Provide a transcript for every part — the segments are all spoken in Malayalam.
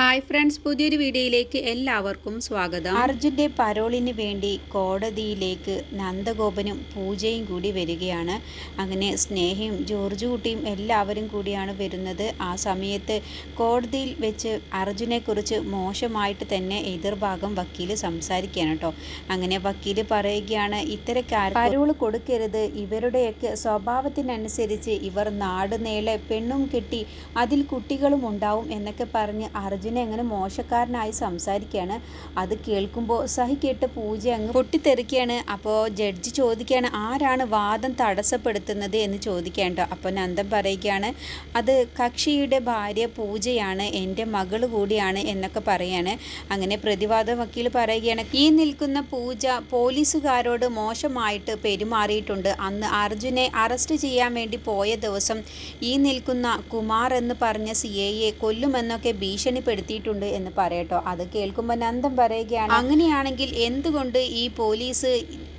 ഹായ് ഫ്രണ്ട്സ് പുതിയൊരു വീഡിയോയിലേക്ക് എല്ലാവർക്കും സ്വാഗതം. അർജുന്റെ പരോളിന് വേണ്ടി കോടതിയിലേക്ക് നന്ദഗോപനും പൂജയും കൂടി വരികയാണ്. അങ്ങനെ സ്നേഹയും ജോർജ് കുട്ടിയും എല്ലാവരും കൂടിയാണ് വരുന്നത്. ആ സമയത്ത് കോടതിയിൽ വെച്ച് അർജുനെക്കുറിച്ച് മോശമായിട്ട് തന്നെ എതിർഭാഗം വക്കീൽ സംസാരിക്കുകയാണ് കേട്ടോ. അങ്ങനെ വക്കീൽ പറയുകയാണ് ഇത്തരക്കാർ പരോൾ കൊടുക്കരുത്. ഇവരുടെയൊക്കെ സ്വഭാവത്തിനനുസരിച്ച് ഇവർ നാട് നേളെ പെണ്ണും കെട്ടി അതിൽ കുട്ടികളും ഉണ്ടാവും എന്നൊക്കെ പറഞ്ഞ് അർജുനെ അങ്ങനെ മോശക്കാരനായി സംസാരിക്കുകയാണ്. അത് കേൾക്കുമ്പോൾ സഹിക്കേട്ട് പൂജ അങ്ങ് പൊട്ടിത്തെറിക്കുകയാണ്. അപ്പോൾ ജഡ്ജി ചോദിക്കുകയാണ് ആരാണ് വാദം തടസ്സപ്പെടുത്തുന്നത്? എന്ന് ചോദിക്കേണ്ട അപ്പോൾ നന്ദൻ പറയുകയാണ് അത് കക്ഷിയുടെ ഭാര്യ പൂജയാണ് എന്റെ മകൾ കൂടിയാണ് എന്നൊക്കെ പറയാണ്. അങ്ങനെ പ്രതിവാദ വക്കീൽ പറയുകയാണ് ഈ നിൽക്കുന്ന പൂജ പോലീസുകാരോട് മോശമായിട്ട് പെരുമാറിയിട്ടുണ്ട്. അന്ന് അർജുനെ അറസ്റ്റ് ചെയ്യാൻ വേണ്ടി പോയ ദിവസം ഈ നിൽക്കുന്ന കുമാർ എന്ന് പറഞ്ഞ സി എയെ കൊല്ലുമെന്നൊക്കെ ഭീഷണിപ്പെടുത്തിയിട്ടുണ്ട് എന്ന് പറയട്ടോ. അത് കേൾക്കുമ്പോൾ നന്ദം പറയുകയാണ്. അങ്ങനെയാണെങ്കിൽ എന്തുകൊണ്ട് ഈ പോലീസ്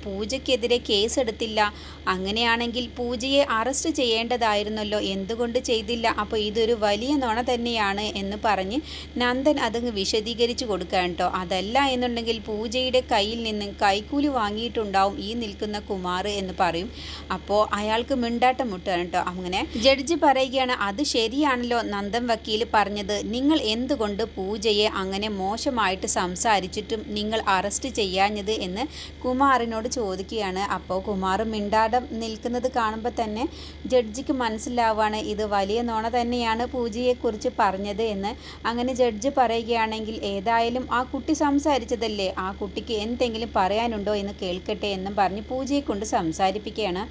പൂജയ്ക്കെതിരെ കേസെടുത്തില്ല? അങ്ങനെയാണെങ്കിൽ പൂജയെ അറസ്റ്റ് ചെയ്യേണ്ടതായിരുന്നല്ലോ. എന്തുകൊണ്ട് ചെയ്തില്ല? അപ്പോൾ ഇതൊരു വലിയ നുണ തന്നെയാണ് എന്ന് പറഞ്ഞ് നന്ദൻ അതങ്ങ് വിശദീകരിച്ചു കൊടുക്കാൻ കേട്ടോ. അതല്ല എന്നുണ്ടെങ്കിൽ പൂജയുടെ കയ്യിൽ നിന്ന് കൈക്കൂലി വാങ്ങിയിട്ടുണ്ടാവും ഈ നിൽക്കുന്ന കുമാർ എന്ന് പറയും. അപ്പോൾ അയാൾക്ക് മിണ്ടാട്ടം മുട്ടുകയാണ് കേട്ടോ. അങ്ങനെ ജഡ്ജി പറയുകയാണ് അത് ശരിയാണല്ലോ നന്ദൻ വക്കീൽ പറഞ്ഞത്. നിങ്ങൾ എന്തുകൊണ്ട് പൂജയെ അങ്ങനെ മോശമായിട്ട് സംസാരിച്ചിട്ടും നിങ്ങൾ അറസ്റ്റ് ചെയ്യാഞ്ഞത്? എന്ന് കുമാറിനോട് ചോദിക്കുകയാണ്. അപ്പോൾ കുമാർ മിണ്ടാടം നിൽക്കുന്നത് കാണുമ്പോൾ തന്നെ ജഡ്ജിക്ക് മനസ്സിലാവുകയാണ് ഇത് വലിയ നോണ തന്നെയാണ് പൂജയെക്കുറിച്ച് പറഞ്ഞത് എന്ന്. അങ്ങനെ ജഡ്ജ് പറയുകയാണെങ്കിൽ ഏതായാലും ആ കുട്ടി സംസാരിച്ചതല്ലേ? ആ കുട്ടിക്ക് എന്തെങ്കിലും പറയാനുണ്ടോ എന്ന് കേൾക്കട്ടെ എന്നും പറഞ്ഞ് പൂജയെ കൊണ്ട് സംസാരിപ്പിക്കുകയാണ്.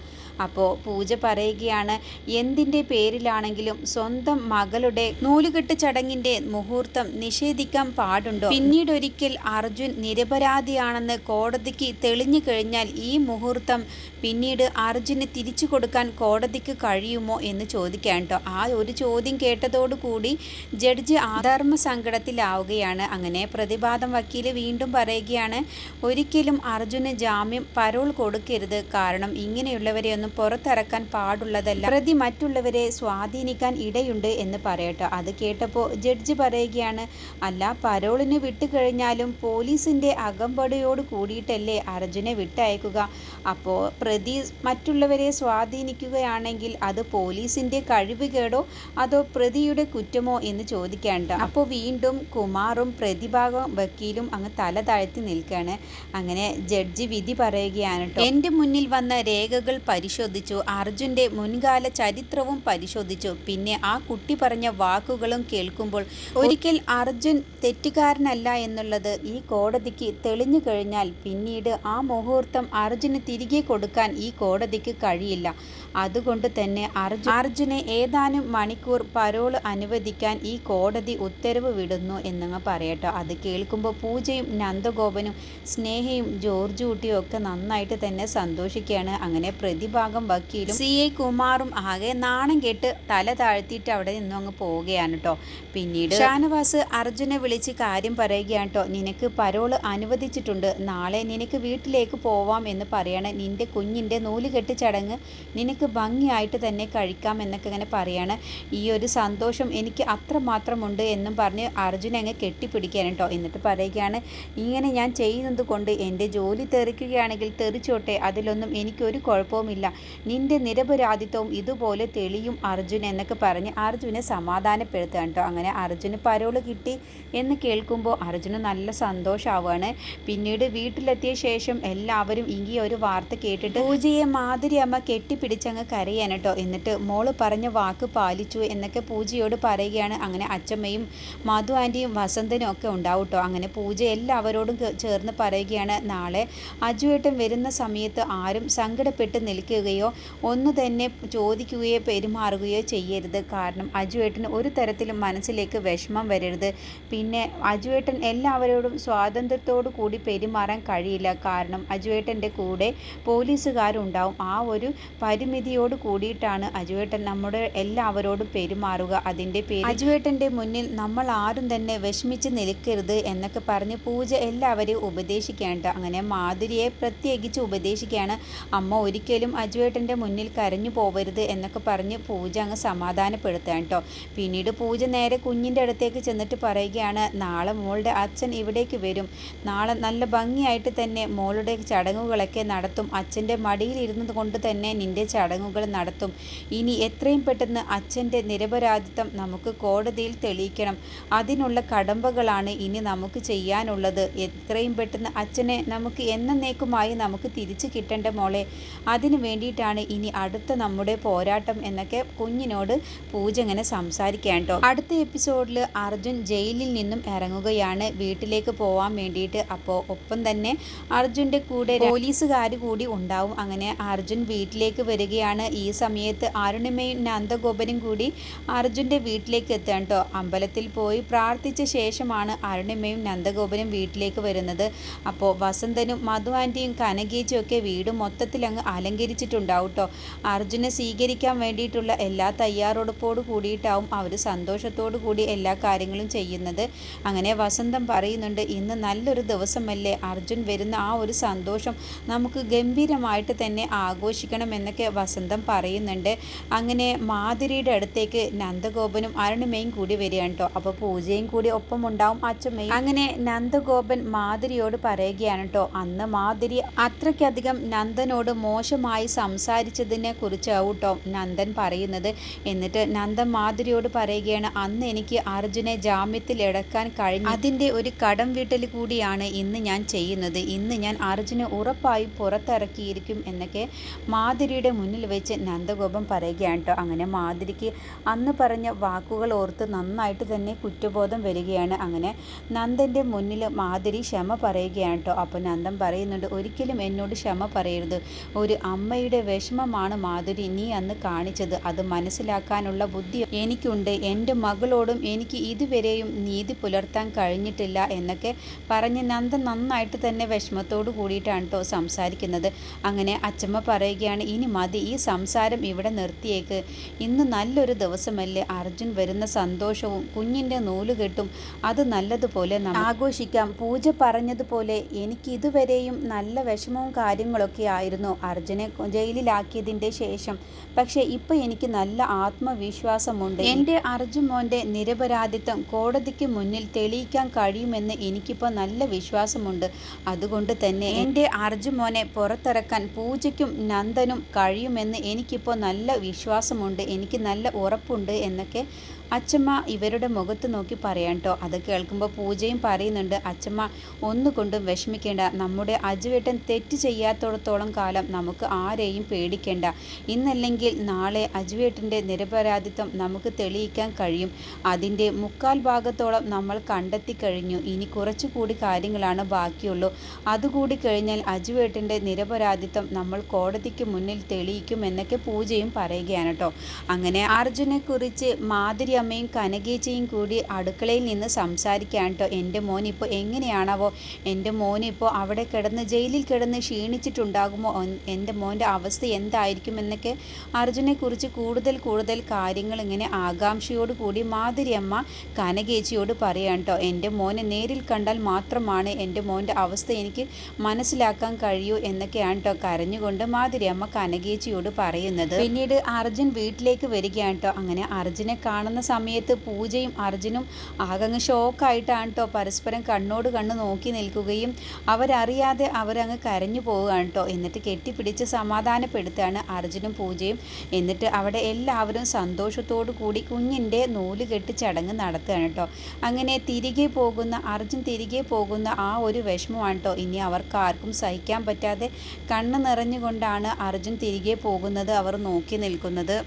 അപ്പോൾ പൂജ പറയുകയാണ് എന്തിന്റെ പേരിലാണെങ്കിലും സ്വന്തം മകളുടെ നൂലുകെട്ട് ചടങ്ങിന്റെ മുഹൂർത്തം നിഷേധിക്കാൻ പാടുണ്ടോ? പിന്നീടൊരിക്കൽ അർജുൻ നിരപരാധിയാണെന്ന് കോടതിക്ക് തെളിഞ്ഞു കഴിഞ്ഞാൽ ഈ മുഹൂർത്തം പിന്നീട് അർജുന് തിരിച്ചു കൊടുക്കാൻ കോടതിക്ക് കഴിയുമോ എന്ന് ചോദിക്കാൻ കേട്ടോ ആ ഒരു ചോദ്യം കേട്ടതോടുകൂടി ജഡ്ജി ആധർമ്മ സങ്കടത്തിലാവുകയാണ് അങ്ങനെ പ്രതിവാദം വക്കീൽ വീണ്ടും പറയുകയാണ് ഒരിക്കലും അർജുന് ജാമ്യം പരോൾ കൊടുക്കരുത്. കാരണം ഇങ്ങനെയുള്ളവരെ ഒന്നും പുറത്തിറക്കാൻ പാടുള്ളതല്ല. പ്രതി മറ്റുള്ളവരെ സ്വാധീനിക്കാൻ ഇടയുണ്ട് എന്ന് പറയട്ടെ അത് കേട്ടപ്പോൾ ജഡ്ജി പറയുകയാണ് അല്ല പരോളിന് വിട്ടുകഴിഞ്ഞാലും പോലീസിന്റെ അകമ്പടിയോട് കൂടിയിട്ടല്ലേ അർജുനെ വിട്ടയക്കുക. അപ്പോൾ പ്രതി മറ്റുള്ളവരെ സ്വാധീനിക്കുകയാണെങ്കിൽ അത് പോലീസിന്റെ കഴിവുകേടോ അതോ പ്രതിയുടെ കുറ്റമോ എന്ന് ചോദിക്കേണ്ട. അപ്പോൾ വീണ്ടും കുമാറും പ്രതിഭാഗം വക്കീലും അങ്ങ് തല താഴ്ത്തി നിൽക്കുകയാണ് അങ്ങനെ ജഡ്ജി വിധി പറയുകയാണ് കേട്ടോ എന്റെ മുന്നിൽ വന്ന രേഖകൾ പരിശോധിച്ചു. അർജുന്റെ മുൻകാല ചരിത്രവും പരിശോധിച്ചു. പിന്നെ ആ കുട്ടി പറഞ്ഞ വാക്കുകളും കേൾക്കുമ്പോൾ ഒരിക്കൽ അർജുൻ തെറ്റുകാരനല്ല എന്നുള്ളത് ഈ കോടതിക്ക് തെളിഞ്ഞു കഴിഞ്ഞാൽ പിന്നീട് ആ മുഹൂർത്തം അർജുന് തിരികെ കൊടുക്കാൻ ഈ കോടതിക്ക് കഴിയില്ല. അതുകൊണ്ട് തന്നെ അർജുൻ അർജുനെ ഏതാനും മണിക്കൂർ പരോൾ അനുവദിക്കാൻ ഈ കോടതി ഉത്തരവ് വിടുന്നു എന്നങ്ങ് പറയട്ടോ. അത് കേൾക്കുമ്പോൾ പൂജയും നന്ദഗോപനും സ്നേഹയും ജോർജ് കുട്ടിയും ഒക്കെ നന്നായിട്ട് തന്നെ സന്തോഷിക്കുകയാണ്. അങ്ങനെ പ്രതിഭാഗം വക്കീലും സി. ഐ കുമാറും ആകെ നാണം കേട്ട് തല താഴ്ത്തിയിട്ട് അവിടെ നിന്നും അങ്ങ് പോവുകയാണ് കേട്ടോ പിന്നീട് ഷാനവാസ് അർജുനെ വിളിച്ച് കാര്യം പറയുകയാണ് കേട്ടോ നിനക്ക് പരോൾ അനുവദിച്ചിട്ടുണ്ട്. നാളെ നിനക്ക് വീട്ടിലേക്ക് പോവാം എന്ന് പറയാണ് നിന്റെ കുഞ്ഞിന്റെ നൂലുകെട്ട് ചടങ്ങ് നിനക്ക് ഭംഗിയായിട്ട് തന്നെ കഴിക്കാം എന്നൊക്കെ ഇങ്ങനെ പറയാണ്. ഈ ഒരു സന്തോഷം എനിക്ക് അത്രമാത്രമുണ്ട് എന്നും പറഞ്ഞ് അർജുനെ അങ്ങ് കെട്ടിപ്പിടിക്കാൻ കേട്ടോ. എന്നിട്ട് പറയുകയാണ് ഇങ്ങനെ ഞാൻ ചെയ്യുന്നത് കൊണ്ട് എന്റെ ജോലി തെറിക്കുകയാണെങ്കിൽ തെറിച്ചോട്ടെ അതിലൊന്നും എനിക്കൊരു കുഴപ്പവുമില്ല. നിന്റെ നിരപരാധിത്വവും ഇതുപോലെ തെളിയും അർജുൻ എന്നൊക്കെ പറഞ്ഞ് അർജുനെ സമാധാനപ്പെടുത്തുക കേട്ടോ. അങ്ങനെ അർജുന് പരോൾ കിട്ടി എന്ന് കേൾക്കുമ്പോൾ അർജുന് നല്ല സന്തോഷമാവുകയാണ് പിന്നീട് വീട്ടിലെത്തിയ ശേഷം എല്ലാവരും ഈ ഒരു വാർത്ത കേട്ടിട്ട് പൂജയെ മാതിരി അമ്മ കെട്ടിപ്പിടിച്ചങ്ങ് കരയാണ് കേട്ടോ. എന്നിട്ട് മോൾ പറഞ്ഞ വാക്ക് പാലിച്ചു എന്നൊക്കെ പൂജയോട് പറയുകയാണ്. അങ്ങനെ അച്ചമ്മയും മധു ആന്റിയും വസന്തനും ഒക്കെ ഉണ്ടാവും അങ്ങനെ പൂജ എല്ലാവരോടും ചേർന്ന് പറയുകയാണ്. നാളെ അജുവേട്ടൻ വരുന്ന സമയത്ത് ആരും സങ്കടപ്പെട്ട് നിൽക്കുകയോ ഒന്ന് തന്നെ ചോദിക്കുകയോ പെരുമാറുകയോ ചെയ്യരുത്. കാരണം അജുവേട്ടന് ഒരു തരത്തിലും മനസ്സിലേക്ക് വിഷമം വരരുത്. പിന്നെ അജുവേട്ടൻ എല്ലാവരോടും സ്വാതന്ത്ര്യത്തോടു കൂടി പെരുമാറാൻ കഴിയില്ല. കാരണം അജു അജുവേട്ടന്റെ കൂടെ പോലീസുകാരുണ്ടാവും. ആ ഒരു പരിമിതിയോട് കൂടിയിട്ടാണ് അജുവേട്ടൻ നമ്മുടെ എല്ലാവരോടും പെരുമാറുക. അതിന്റെ പേര് അജുവേട്ടന്റെ മുന്നിൽ നമ്മൾ ആരും തന്നെ വിഷമിച്ച് നിൽക്കരുത് എന്നൊക്കെ പറഞ്ഞ് പൂജ എല്ലാവരെയും ഉപദേശിക്കേണ്ട അങ്ങനെ മാധുരിയെ പ്രത്യേകിച്ച് ഉപദേശിക്കുകയാണ്. അമ്മ ഒരിക്കലും അജുവേട്ടന്റെ മുന്നിൽ കരഞ്ഞു പോവരുത് എന്നൊക്കെ പറഞ്ഞ് പൂജ അങ്ങ് സമാധാനപ്പെടുത്താൻ കേട്ടോ. പിന്നീട് പൂജ നേരെ കുഞ്ഞിന്റെ അടുത്തേക്ക് ചെന്നിട്ട് പറയുകയാണ് നാളെ മോളുടെ അച്ഛൻ ഇവിടേക്ക് വരും. നാളെ നല്ല ഭംഗിയായിട്ട് തന്നെ മോളുടെ ചടങ്ങുകളൊക്കെ നടത്തും. അച്ഛന്റെ മടിയിൽ ഇരുന്നത് കൊണ്ട് തന്നെ നിന്റെ ചടങ്ങുകൾ നടത്തും. ഇനി എത്രയും പെട്ടെന്ന് അച്ഛന്റെ നിരപരാധിത്വം നമുക്ക് കോടതിയിൽ തെളിയിക്കണം. അതിനുള്ള കടമ്പകളാണ് ഇനി നമുക്ക് ചെയ്യാനുള്ളത്. എത്രയും പെട്ടെന്ന് അച്ഛനെ നമുക്ക് എന്നേക്കുമായി നമുക്ക് തിരിച്ചു കിട്ടേണ്ട മോളെ. അതിനു വേണ്ടിയിട്ടാണ് ഇനി അടുത്ത നമ്മുടെ പോരാട്ടം എന്നൊക്കെ കുഞ്ഞിനോട് പൂജ ഇങ്ങനെ സംസാരിക്കാൻ കേട്ടോ. അടുത്ത എപ്പിസോഡിൽ അർജുൻ ജയിലിൽ നിന്നും ഇറങ്ങുകയാണ്. വീട്ടിലേക്ക് പോവാൻ വേണ്ടിയിട്ട്. അപ്പോൾ ഒപ്പം തന്നെ അർജുന്റെ കൂടെ പോലീസുകാർ കൂടി ഉണ്ടാവും. അങ്ങനെ അർജുൻ വീട്ടിലേക്ക് വരികയാണ്. ഈ സമയത്ത് അരുണിമയും നന്ദഗോപനും കൂടി അർജുന്റെ വീട്ടിലേക്ക് എത്താൻ കേട്ടോ അമ്പലത്തിൽ പോയി പ്രാർത്ഥിച്ച ശേഷമാണ് അരുണിമയും നന്ദഗോപനും വീട്ടിലേക്ക് വരുന്നത്. അപ്പോൾ വസന്തനും മധു ആന്റിയും ഒക്കെ വീട് മൊത്തത്തിൽ അങ്ങ് അലങ്കരിച്ചിട്ടുണ്ടാവും കേട്ടോ അർജുനെ സ്വീകരിക്കാൻ വേണ്ടിയിട്ടുള്ള എല്ലാ തയ്യാറെടുപ്പോട് കൂടിയിട്ടാവും അവർ സന്തോഷത്തോടു കൂടി എല്ലാ കാര്യങ്ങളും ചെയ്യുന്നത്. അങ്ങനെ വസന്തം പറയുന്നുണ്ട് ഇന്ന് നല്ലൊരു ദിവസമല്ലേ? അർജുൻ വരുന്ന ആ ഒരു സന്തോഷം നമുക്ക് ഗംഭീരമായിട്ട് തന്നെ ആഘോഷിക്കണം എന്നൊക്കെ വസന്തം പറയുന്നുണ്ട്. അങ്ങനെ മാധുരിയുടെ അടുത്തേക്ക് നന്ദഗോപനും അരുണിമയും കൂടി വരികയാണ് കേട്ടോ അപ്പോൾ പൂജയും കൂടി ഒപ്പം ഉണ്ടാവും അച്ഛമ്മയും അങ്ങനെ നന്ദഗോപൻ മാധുരിയോട് പറയുകയാണ് കേട്ടോ അന്ന് മാധുരി അത്രയ്ക്കധികം നന്ദനോട് മോശമായി സംസാരിച്ചതിനെ കുറിച്ചാവും കേട്ടോ നന്ദൻ പറയുന്നത്. എന്നിട്ട് നന്ദൻ മാധുരിയോട് പറയുകയാണ് അന്ന് എനിക്ക് അർജുനെ ജാമ്യത്തിൽ ഇടക്കാൻ കഴിഞ്ഞു. അതിന്റെ ഒരു കടം വീട്ടൽ കൂടിയാണ് ഇന്ന് ഞാൻ ചെയ്യുന്നത്. ഇന്ന് ഞാൻ അർജുനെ ഉറപ്പായും പുറത്തിറക്കിയിരിക്കും എന്നൊക്കെ മാധുരിയുടെ മുന്നിൽ വെച്ച് നന്ദഗോപം പറയുകയാണ് കേട്ടോ. അങ്ങനെ മാധുരിക്ക് അന്ന് പറഞ്ഞ വാക്കുകൾ ഓർത്ത് നന്നായിട്ട് തന്നെ കുറ്റബോധം വരികയാണ്. അങ്ങനെ നന്ദന്റെ മുന്നിൽ മാധുരി ക്ഷമ പറയുകയാണ് കേട്ടോ. അപ്പോൾ നന്ദൻ പറയുന്നുണ്ട് ഒരിക്കലും എന്നോട് ക്ഷമ പറയരുത്. ഒരു അമ്മയുടെ വിഷമമാണ് മാധുരി നീ അന്ന് കാണിച്ചത്. അത് മനസ്സിലാക്കാനുള്ള ബുദ്ധി എനിക്കുണ്ട്. എന്റെ മകളോടും എനിക്ക് ഇതുവരെയും നീതി പുലർത്താൻ കഴിഞ്ഞിട്ടില്ല എന്നൊക്കെ പറഞ്ഞ് നന്ദൻ നന്നായിട്ട് തന്നെ വിഷമത്തോട് കൂടിയിട്ടാണ് കേട്ടോ സംസാരിക്കുന്നത്. അങ്ങനെ അച്ചമ്മ പറയുകയാണ് ഇനി മതി ഈ സംസാരം ഇവിടെ നിർത്തിയേക്ക്. ഇന്ന് നല്ലൊരു ദിവസമല്ലേ? അർജുൻ വരുന്ന സന്തോഷവും കുഞ്ഞിന്റെ നൂലുകെട്ടും അത് നല്ലതുപോലെ ആഘോഷിക്കാം. പൂജ പറഞ്ഞതുപോലെ എനിക്ക് ഇതുവരെയും നല്ല വിഷമവും കാര്യങ്ങളൊക്കെ ആയിരുന്നു അർജുനെ ജയിലിലാക്കിയതിന്റെ ശേഷം. പക്ഷേ ഇപ്പോൾ എനിക്ക് നല്ല ആത്മവിശ്വാസമുണ്ട്. എന്റെ അർജുൻ മോന്റെ നിരപരാധിത്വം കോടതിക്ക് മുന്നിൽ തെളിയിക്കാൻ കഴിയുമെന്ന് എനിക്കിപ്പോൾ നല്ല വിശ്വാസമുണ്ട്. അതുകൊണ്ട് തന്നെ എന്റെ അർജുൻ മോനെ പുറത്തിറക്കാൻ പൂജയ്ക്കും നന്ദനും കഴിയുമെന്ന് എനിക്കിപ്പോൾ നല്ല വിശ്വാസമുണ്ട് എനിക്ക് നല്ല ഉറപ്പുണ്ട് എന്നൊക്കെ അച്ചമ്മ ഇവരുടെ മുഖത്ത് നോക്കി പറയാം കേട്ടോ അത് കേൾക്കുമ്പോൾ പൂജയും പറയുന്നുണ്ട് അച്ചമ്മ ഒന്നുകൊണ്ടും വിഷമിക്കേണ്ട. നമ്മുടെ അജുവേട്ടൻ തെറ്റ് ചെയ്യാത്തോടത്തോളം കാലം നമുക്ക് ആരെയും പേടിക്കേണ്ട. ഇന്നല്ലെങ്കിൽ നാളെ അജുവേട്ടന്റെ നിരപരാധിത്വം നമുക്ക് തെളിയിക്കാൻ കഴിയും. അതിന്റെ മുക്കാൽ ഭാഗത്തോളം നമ്മൾ കണ്ടെത്തി കഴിഞ്ഞു. ഇനി കുറച്ചുകൂടി കാര്യങ്ങളാണ് ബാക്കിയുള്ളൂ. അതുകൂടി കഴിഞ്ഞാൽ അജുവേട്ടന്റെ നിരപരാധിത്വം നമ്മൾ കോടതിക്ക് മുന്നിൽ തെളിയിക്കും എന്നൊക്കെ പൂജയും പറയുകയാണ് കേട്ടോ അങ്ങനെ അർജുനെ കുറിച്ച് മാതിരി അമ്മയും കനകേച്ചയും കൂടി അടുക്കളയിൽ നിന്ന് സംസാരിക്കാൻ കേട്ടോ എന്റെ മോൻ ഇപ്പോൾ എങ്ങനെയാണാവോ? എന്റെ മോനിപ്പോൾ അവിടെ കിടന്ന് ജയിലിൽ കിടന്ന് ക്ഷീണിച്ചിട്ടുണ്ടാകുമോ? എന്റെ മോന്റെ അവസ്ഥ എന്തായിരിക്കും എന്നൊക്കെ അർജുനെക്കുറിച്ച് കൂടുതൽ കൂടുതൽ കാര്യങ്ങൾ ഇങ്ങനെ ആകാംക്ഷയോട് കൂടി മാതിരി അമ്മ കനകേച്ചിയോട് പറയാൻ കേട്ടോ എന്റെ മോനെ നേരിൽ കണ്ടാൽ മാത്രമാണ് എന്റെ മോന്റെ അവസ്ഥ എനിക്ക് മനസ്സിലാക്കാൻ കഴിയൂ എന്നൊക്കെയാണ് കേട്ടോ കരഞ്ഞുകൊണ്ട് മാതിരി അമ്മ കനകേച്ചിയോട് പറയുന്നത്. പിന്നീട് അർജുൻ വീട്ടിലേക്ക് വരികയാണ് കേട്ടോ അങ്ങനെ അർജുനെ കാണുന്ന സമയത്ത് പൂജയും അർജുനും ആകങ്ങ് ഷോക്കായിട്ടാണ് കേട്ടോ പരസ്പരം കണ്ണോട് കണ്ണ് നോക്കി നിൽക്കുകയും അവരറിയാതെ അവരങ്ങ് കരഞ്ഞു പോവുകയാണ് കേട്ടോ എന്നിട്ട് കെട്ടിപ്പിടിച്ച് സമാധാനപ്പെടുത്താണ് അർജുനും പൂജയും. എന്നിട്ട് അവിടെ എല്ലാവരും സന്തോഷത്തോടു കൂടി കുഞ്ഞിന്റെ നൂൽ കെട്ടി ചടങ്ങ് നടത്തുകയാണ് കേട്ടോ അങ്ങനെ തിരികെ പോകുന്ന അർജുൻ തിരികെ പോകുന്ന ആ ഒരു വിഷമമാണ് കേട്ടോ ഇനി അവർക്ക് ആർക്കും സഹിക്കാൻ പറ്റാതെ കണ്ണ് നിറഞ്ഞുകൊണ്ടാണ് അർജുൻ തിരികെ പോകുന്നത് അവർ നോക്കി നിൽക്കുന്നത്.